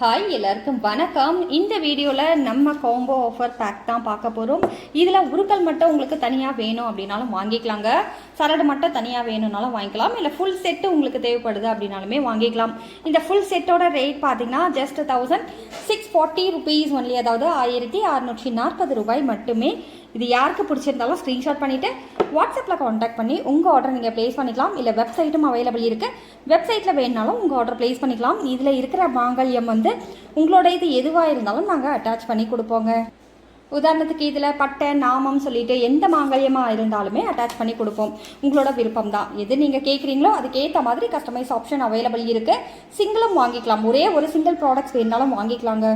Hi எல்லாருக்கும் வணக்கம். இந்த வீடியோவில் நம்ம காம்போ ஆஃபர் பேக் தான் பார்க்க போகிறோம் இதில் உருக்கல் மட்டும் உங்களுக்கு தனியாக வேணும் அப்படின்னாலும் வாங்கிக்கலாங்க. சரடு மட்டும் தனியாக வேணும்னாலும் வாங்கிக்கலாம். இல்லை ஃபுல் செட்டு உங்களுக்கு தேவைப்படுது அப்படின்னாலுமே வாங்கிக்கலாம். இந்த ஃபுல் செட்டோட ரேட் பார்த்தீங்கன்னா just thousand six forty rupees only அதாவது ஆயிரத்தி அறநூற்றி நாற்பது ரூபாய் மட்டுமே. இது யாருக்கு பிடிச்சிருந்தாலும் ஸ்க்ரீன்ஷாட் பண்ணிவிட்டு வாட்ஸ்அப்பில் காண்டாக்ட் பண்ணி உங்கள் ஆர்டர் நீங்கள் ப்ளேஸ் பண்ணிக்கலாம். இல்லை வெப்சைட்டும் அவைலபிள் இருக்குது வெப்சைட்டில் வேணுனாலும் உங்கள் ஆர்டர் ப்ளேஸ் பண்ணிக்கலாம். இதில் இருக்கிற மாங்கல்யம் வந்து உங்களோட இது எதுவாக இருந்தாலும் நாங்கள் அட்டாச் பண்ணி கொடுப்போங்க. உதாரணத்துக்கு இதில் பட்டை நாமம் சொல்லிட்டு எந்த மாங்கல்யமாக இருந்தாலுமே அட்டாச் பண்ணி கொடுப்போம். உங்களோட விருப்பம் தான் எது நீங்கள் கேட்குறீங்களோ அதுக்கேற்ற மாதிரி கஸ்டமைஸ் ஆப்ஷன் அவைலபிள் இருக்குது சிங்கிளும் வாங்கிக்கலாம். ஒரே ஒரு சிங்கிள் ப்ராடக்ட்ஸ் வேணுனாலும் வாங்கிக்கலாங்க.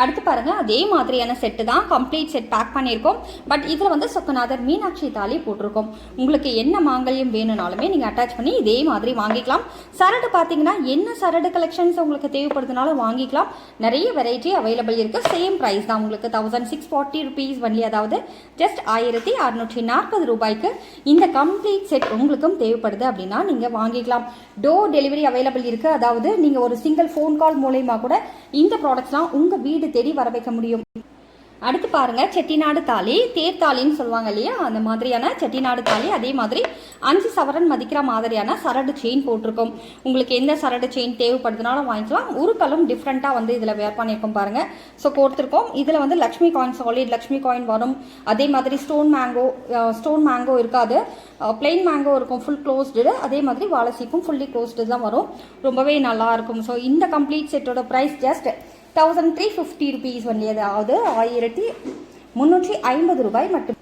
அடுத்து பாருங்கள் அதே மாதிரியான செட்டு தான் கம்ப்ளீட் செட் பேக் பண்ணியிருக்கோம். பட் இதில் வந்து சொக்கநாதர் மீனாட்சி தாலி போட்டிருக்கோம். உங்களுக்கு என்ன மாங்கல்யம் வேணும்னாலுமே நீங்கள் அட்டாச் பண்ணி இதே மாதிரி வாங்கிக்கலாம். சரடு பார்த்தீங்கன்னா என்ன சரடு கலெக்ஷன்ஸ் உங்களுக்கு தேவைப்படுதுனாலும் வாங்கிக்கலாம். நிறைய வெரைட்டி அவைலபிள் இருக்குது சேம் ப்ரைஸ் தான் உங்களுக்கு. தௌசண்ட் சிக்ஸ் ஃபார்ட்டி ருபீஸ் வண்டி அதாவது ஜஸ்ட் ஆயிரத்தி அறுநூற்றி நாற்பது ரூபாய்க்கு இந்த கம்ப்ளீட் செட் உங்களுக்கும் தேவைப்படுது அப்படின்னா நீங்கள் வாங்கிக்கலாம். டோர் டெலிவரி அவைலபிள் இருக்குது அதாவது நீங்கள் ஒரு சிங்கிள் ஃபோன் கால் மூலயமா கூட இந்த ப்ராடக்ட்ஸ்லாம் உங்கள் வீடு தேடி வர வைக்க முடியும். அடுத்து பாருங்க செட்டிநாடு தாலி தேர்த்தாலின்னு சொல்லுவாங்க இல்லையா? அந்த மாதிரியான செட்டிநாடு தாலி அதே மாதிரி அஞ்சு சவரன் மதிக்கிற மாதிரியான சரடு செயின் போட்டிருக்கோம். உங்களுக்கு எந்த சரடு செயின் தேவைப்படுதுனாலும் வாங்கிக்கலாம். உருக்களும் டிஃப்ரெண்ட்டாக வந்து இதில் வேர் பண்ணியிருக்கோம் பாருங்க. ஸோ கொடுத்துருக்கோம் இதில் வந்து Lakshmi coin solid Lakshmi coin வரும். அதே மாதிரி ஸ்டோன் மேங்கோ ஸ்டோன் மேங்கோ இருக்காது. பிளெயின் மேங்கோ இருக்கும் ஃபுல் க்ளோஸ்டு அதே மாதிரி வாழைசீப்பும் ஃபுல்லி க்ளோஸ்டு தான் வரும். ரொம்பவே நல்லா இருக்கும். ஸோ இந்த கம்ப்ளீட் செட்டோட price just thousand three fifty rupees வந்து அதாவது ஆயிரத்தி முந்நூற்றி ஐம்பது ரூபாய் மட்டும்.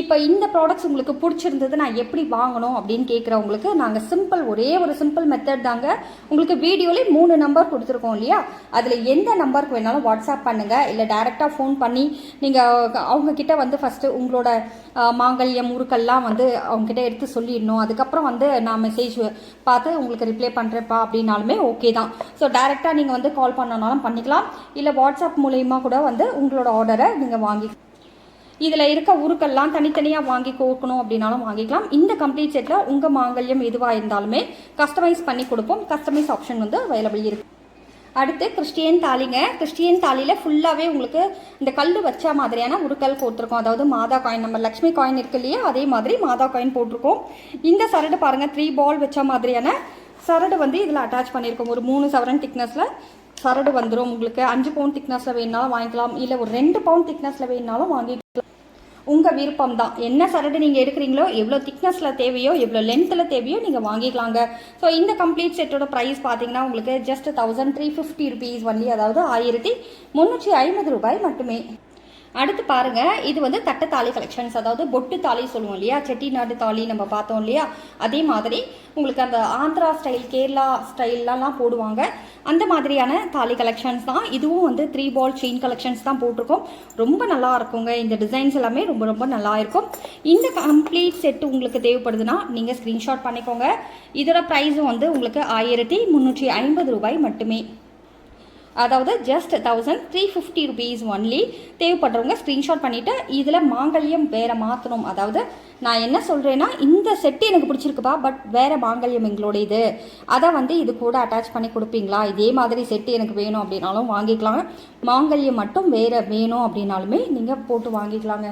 இப்போ இந்த ப்ராடக்ட்ஸ் உங்களுக்கு பிடிச்சிருந்தது நான் எப்படி வாங்கணும் அப்படின்னு கேட்குறவங்களுக்கு நாங்கள் சிம்பிள் ஒரே ஒரு சிம்பிள் மெத்தட் தாங்க. உங்களுக்கு வீடியோலேயே மூணு நம்பர் கொடுத்துருக்கோம் இல்லையா? அதில் எந்த நம்பருக்கு வேணாலும் வாட்ஸ்அப் பண்ணுங்கள் இல்லை டைரெக்டாக ஃபோன் பண்ணி நீங்கள் அவங்கக்கிட்ட வந்து ஃபஸ்ட்டு உங்களோட மாங்கல்யம் முறுக்கெல்லாம் வந்து அவங்ககிட்ட எடுத்து சொல்லிடணும். அதுக்கப்புறம் வந்து நான் மெசேஜ் பார்த்து உங்களுக்கு ரிப்ளை பண்ணுறேன்ப்பா அப்படின்னாலுமே ஓகே தான். ஸோ டைரெக்டாக நீங்கள் வந்து கால் பண்ணனாலும் பண்ணிக்கலாம். இல்லை வாட்ஸ்அப் மூலயமா கூட வந்து உங்களோட ஆர்டரை நீங்கள் வாங்கி இதில் இருக்க உருக்கள்லாம் தனித்தனியாக வாங்கி கோக்கணும் அப்படின்னாலும் வாங்கிக்கலாம். இந்த கம்ப்ளீட் செட்டில் உங்கள் மாங்கல்யம் எதுவாக இருந்தாலுமே கஸ்டமைஸ் பண்ணி கொடுப்போம். கஸ்டமைஸ் ஆப்ஷன் வந்து அவைலபிள் இருக்கு. அடுத்து கிறிஸ்டியன் தாலிங்க. கிறிஸ்டியன் தாலியில் ஃபுல்லாகவே உங்களுக்கு இந்த கல் வச்ச மாதிரியான உருக்கல் போட்டிருக்கோம். அதாவது மாதா காயின் நம்ம லக்ஷ்மி காயின் இருக்கு இல்லையா? அதே மாதிரி மாதா காயின் போட்டிருக்கோம். இந்த சரடு பாருங்கள் த்ரீ பால் வச்ச மாதிரியான சரடு வந்து இதில் அட்டாச் பண்ணியிருக்கோம். ஒரு மூணு சவரன் திக்னஸில் சரடு வந்துடும் உங்களுக்கு அஞ்சு பவுண்ட் திக்னஸில் வேணுனாலும் வாங்கிக்கலாம். இல்லை ஒரு ரெண்டு பவுண்ட் திக்னஸில் வேணுனாலும் வாங்கிக்கலாம். உங்கள் விருப்பம் தான் என்ன சரடு நீங்கள் எடுக்கிறீங்களோ எவ்வளோ திக்னஸில் தேவையோ எவ்வளோ லென்த்தில் தேவையோ நீங்கள் வாங்கிக்கலாங்க. ஸோ இந்த கம்ப்ளீட் செட்டோட ப்ரைஸ் பார்த்தீங்கன்னா உங்களுக்கு just thousand three fifty rupees only அதாவது ஆயிரத்தி முந்நூற்றி ஐம்பது ரூபாய் மட்டுமே. அடுத்து பாருங்கள் இது வந்து தட்டை தாலி கலெக்ஷன்ஸ் அதாவது பொட்டு தாலி சொல்லுவோம் இல்லையா? செட்டிநாடு தாலி நம்ம பார்த்தோம் இல்லையா? அதே மாதிரி உங்களுக்கு அந்த ஆந்திரா ஸ்டைல் கேரளா ஸ்டைல்லாம் போடுவாங்க. அந்த மாதிரியான தாலி கலெக்ஷன்ஸ் தான். இதுவும் வந்து த்ரீ பால் செயின் கலெக்ஷன்ஸ் தான் போட்டிருக்கோம். ரொம்ப நல்லா இருக்குங்க. இந்த டிசைன்ஸ் எல்லாமே ரொம்ப ரொம்ப நல்லா இருக்கும். இந்த கம்ப்ளீட் செட்டு உங்களுக்கு தேவைப்படுதுன்னா நீங்கள் ஸ்க்ரீன்ஷாட் பண்ணிக்கோங்க. இதோட ப்ரைஸும் வந்து உங்களுக்கு ஆயிரத்தி முந்நூற்றி ஐம்பது ரூபாய் மட்டுமே. அதாவது just thousand three fifty rupees only தேவைப்படுறவங்க ஸ்க்ரீன்ஷாட் பண்ணிவிட்டு இதில் மாங்கல்யம் வேறு மாற்றணும் அதாவது நான் என்ன சொல்கிறேன்னா இந்த செட்டு எனக்கு பிடிச்சிருக்குப்பா பட் வேறு மாங்கல்யம் எங்களோட இது அதை வந்து இது கூட அட்டாச் பண்ணி கொடுப்பீங்களா? இதே மாதிரி செட்டு எனக்கு வேணும் அப்படின்னாலும் வாங்கிக்கலாம் மாங்கல்யம் மட்டும் வேறு வேணும் அப்படின்னாலுமே நீங்கள் போட்டு வாங்கிக்கலாங்க.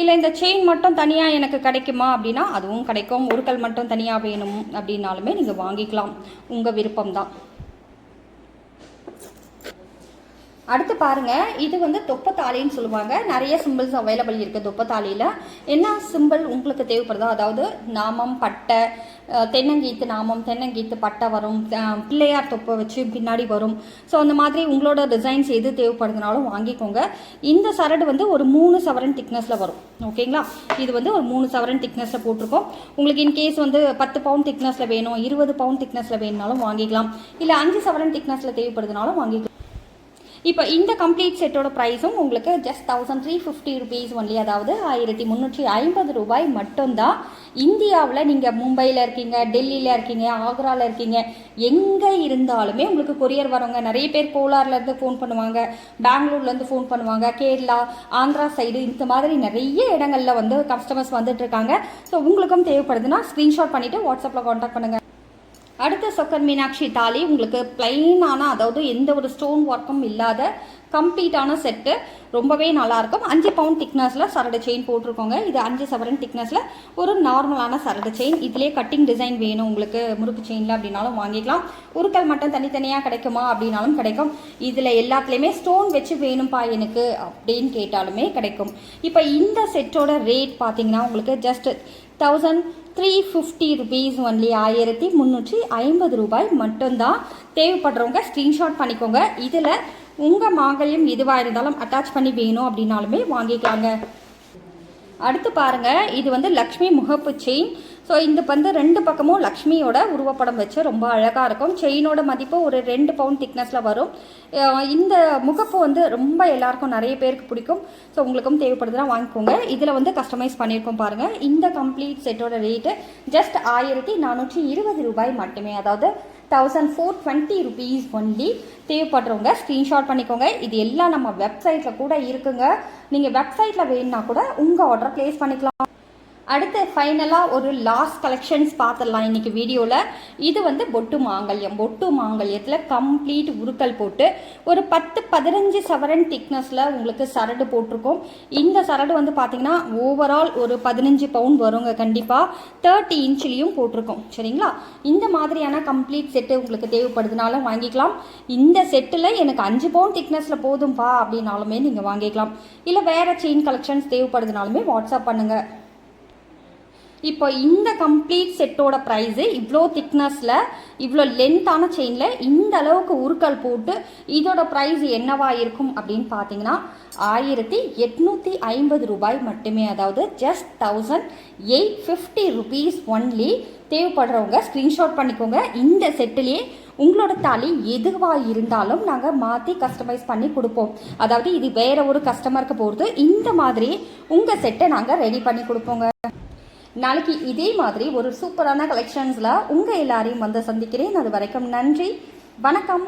இல்லை இந்த செயின் மட்டும் தனியாக எனக்கு கிடைக்குமா அப்படின்னா அதுவும் கிடைக்கும். உருக்கல் மட்டும் தனியாக வேணும் அப்படின்னாலுமே நீங்கள் வாங்கிக்கலாம். உங்கள் விருப்பம் தான் அடுத்து பாருங்கள் இது வந்து தொப்பத்தாலின்னு சொல்லுவாங்க. நிறைய சிம்பிள்ஸ் அவைலபிள் இருக்குது தொப்பத்தாலியில் என்ன சிம்பிள் உங்களுக்கு தேவைப்படுதோ அதாவது நாமம் பட்டை தென்னங்கீத்து நாமம் தென்னங்கீத்து பட்டை வரும் பிள்ளையார் தொப்பை வச்சு பின்னாடி வரும். ஸோ அந்த மாதிரி உங்களோட டிசைன்ஸ் எது தேவைப்படுதுனாலும் வாங்கிக்கோங்க. இந்த சரடு வந்து ஒரு மூணு சவரன் திக்னஸில் வரும். ஓகேங்களா இது வந்து ஒரு மூணு சவரன் திக்னஸில் போட்டிருக்கோம். உங்களுக்கு இன்கேஸ் வந்து பத்து பவுண்ட் திக்னஸில் வேணும் இருபது பவுண்ட் திக்னஸில் வேணுனாலும் வாங்கிக்கலாம். இல்லை அஞ்சு சவரன் திக்னஸில் தேவைப்படுதுனாலும் வாங்கிக்கலாம். இப்போ இந்த கம்ப்ளீட் செட்டோட ப்ரைஸும் உங்களுக்கு just thousand three fifty rupees only அதாவது ஆயிரத்தி முந்நூற்றி ஐம்பது ரூபாய் மட்டும்தான். இந்தியாவில் நீங்கள் மும்பையில் இருக்கீங்க டெல்லியில் இருக்கீங்க ஆக்ராவில் இருக்கீங்க எங்கே இருந்தாலுமே உங்களுக்கு கொரியர் வரவங்க நிறைய பேர் கோலார்லேருந்து ஃபோன் பண்ணுவாங்க பெங்களூர்லேருந்து ஃபோன் பண்ணுவாங்க கேரளா ஆந்திரா சைடு இந்த மாதிரி நிறைய இடங்கள்ல வந்து கஸ்டமர்ஸ் வந்துட்டு இருக்காங்க. ஸோ உங்களுக்கும் தேவைப்படுதுன்னா ஸ்க்ரீன்ஷாட் பண்ணிவிட்டு வாட்ஸ்அப்பில் காண்டாக்ட் பண்ணுங்கள் அடுத்த சொக்கன் மீனாட்சி தாலி உங்களுக்கு பிளெயினான அதாவது எந்த ஒரு ஸ்டோன் ஒர்க்கும் இல்லாத கம்ப்ளீட்டான செட்டு ரொம்பவே நல்லாயிருக்கும் அஞ்சு பவுண்ட் திக்னஸில் சரடு செயின் போட்டிருக்கோங்க. இது அஞ்சு சவரன் திக்னஸில் ஒரு நார்மலான சரடு செயின் இதிலே கட்டிங் டிசைன் வேணும் உங்களுக்கு. முறுக்கு செயினில் அப்படின்னாலும் வாங்கிக்கலாம். உருக்கல் மட்டும் தனித்தனியாக கிடைக்குமா அப்படின்னாலும் கிடைக்கும். இதில் எல்லாத்துலேயுமே ஸ்டோன் வச்சு வேணும்ப்பா எனக்கு அப்படின்னு கேட்டாலுமே கிடைக்கும். இப்போ இந்த செட்டோட ரேட் பார்த்தீங்கன்னா உங்களுக்கு just thousand three fifty rupees only ஆயிரத்தி முந்நூற்றி ஐம்பது ரூபாய் மட்டும்தான். தேவைப்படுறவங்க ஸ்க்ரீன்ஷாட் பண்ணிக்கோங்க. இதில் உங்கள் மாங்கல்யம் எதுவாக இருந்தாலும் அட்டாச் பண்ணி வேணும் அப்படின்னாலுமே வாங்கிக்கலாங்க. அடுத்து பாருங்கள் இது வந்து லக்ஷ்மி முகப்பு செயின் ஸோ இந்த வந்து ரெண்டு பக்கமும் லக்ஷ்மியோட உருவப்படம் வச்சு ரொம்ப அழகாக இருக்கும். செயினோட மதிப்பு ஒரு ரெண்டு பவுண்ட் திக்னஸில் வரும். இந்த முகப்பு வந்து ரொம்ப எல்லாருக்கும் நிறைய பேருக்கு பிடிக்கும். ஸோ உங்களுக்கும் தேவைப்படுதுன்னா வாங்கிக்கோங்க. இதில் வந்து கஸ்டமைஸ் பண்ணியிருக்கோம் பாருங்கள் இந்த கம்ப்ளீட் செட்டோட ரேட்டு ஜஸ்ட் ஆயிரத்தி நானூற்றி இருபது ரூபாய் மட்டுமே. அதாவது thousand four twenty rupees only தேவைப்படுறவங்க ஸ்க்ரீன்ஷாட் பண்ணிக்கோங்க. இது எல்லாம் நம்ம வெப்சைட்டில் கூட இருக்குங்க. நீங்கள் வெப்சைட்டில் வேணும்னா கூட உங்கள் ஆர்டர் ப்ளேஸ் பண்ணிக்கலாம். அடுத்து ஃபைனலாக ஒரு லாஸ்ட் கலெக்ஷன்ஸ் பார்த்துடலாம் இன்னைக்கு வீடியோவில் இது வந்து பொட்டு மாங்கல்யம். பொட்டு மாங்கல்யத்தில் கம்ப்ளீட் உருக்கல் போட்டு ஒரு பத்து பதினஞ்சு சவரன் திக்னஸில் உங்களுக்கு சரடு போட்டிருக்கோம். இந்த சரடு வந்து பார்த்தீங்கன்னா ஓவரால் ஒரு பதினஞ்சு பவுண்ட் வருங்க கண்டிப்பாக தேர்ட்டி இன்ச்லேயும் போட்டிருக்கோம். சரிங்களா? இந்த மாதிரியான கம்ப்ளீட் செட்டு உங்களுக்கு தேவைப்படுதுனாலும் வாங்கிக்கலாம். இந்த செட்டில் எனக்கு அஞ்சு பவுண்ட் திக்னஸில் போதும்பா அப்படின்னாலுமே நீங்கள் வாங்கிக்கலாம். இல்லை வேறு செயின் கலெக்ஷன்ஸ் தேவைப்படுதுனாலுமே வாட்ஸ்அப் பண்ணுங்கள் இப்போ இந்த கம்ப்ளீட் செட்டோட ப்ரைஸு இவ்வளோ திக்னஸில் இவ்வளோ லென்த்தான செயினில் இந்த அளவுக்கு உருக்கல் போட்டு இதோட ப்ரைஸ் என்னவா இருக்கும் அப்படின்னு பார்த்தீங்கன்னா ஆயிரத்தி எட்நூற்றி ஐம்பது ரூபாய் மட்டுமே. அதாவது just thousand eight fifty rupees only தேவைப்படுறவங்க ஸ்க்ரீன்ஷாட் பண்ணிக்கோங்க. இந்த செட்டிலேயே உங்களோட தாலி எதுவாக இருந்தாலும் நாங்கள் மாற்றி கஸ்டமைஸ் பண்ணி கொடுப்போம். அதாவது இது வேற ஒரு கஸ்டமருக்கு போகிறது இந்த மாதிரி உங்கள் செட்டை நாங்கள் ரெடி பண்ணி கொடுப்போங்க. நாளைக்கு இதே மாதிரி ஒரு சூப்பரான கலெக்ஷன்ஸில் உங்கள் எல்லாரையும் வந்து சந்திக்கிறேன். அது வரைக்கும் நன்றி. வணக்கம்.